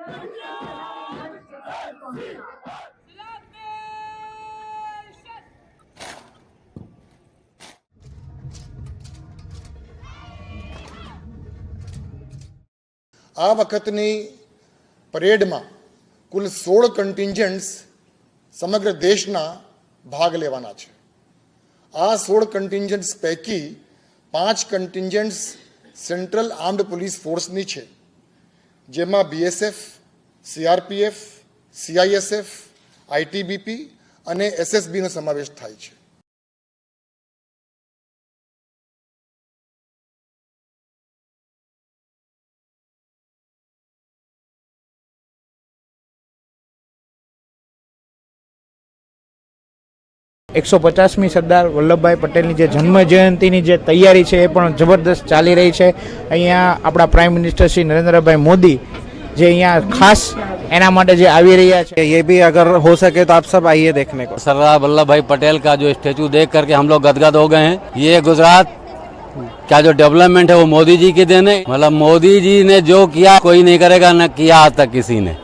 આ વખતની પરેડમાં કુલ સોળ કન્ટિન્જન્ટ્સ સમગ્ર દેશના ભાગ લેવાના છે. આ સોળ કન્ટિન્જન્ટ્સ પૈકી પાંચ કન્ટિન્જન્ટ્સ સેન્ટ્રલ આર્મ્ડ પોલીસ ફોર્સની છે. જેમાં બીએસએફ સીઆરપીએફ સીઆઈએસએફ આઈટીબીપી અને એસએસબીનો સમાવેશ થાય છે. એકસો પચાસમી સરદાર વલ્લભભાઈ પટેલની જે જન્મ જયંતિની જે તૈયારી છે એ પણ જબરદસ્ત ચાલી રહી છે અહીંયા આપણા પ્રાઇમ મિનિસ્ટર શ્રી નરેન્દ્રભાઈ મોદી જે અહીંયા ખાસ એના માટે જે આવી રહ્યા છે ये भी अगर हो सके तो आप सब आइए देखने को सरदार वल्लभ भाई पटेल का जो स्टेचू देख करके हम लोग गदगद हो गए हैं ये गुजरात का जो डेवलपमेंट है वो मोदी जी की देने मतलब मोदी जी ने जो किया कोई नहीं करेगा न किया आज तक किसी ने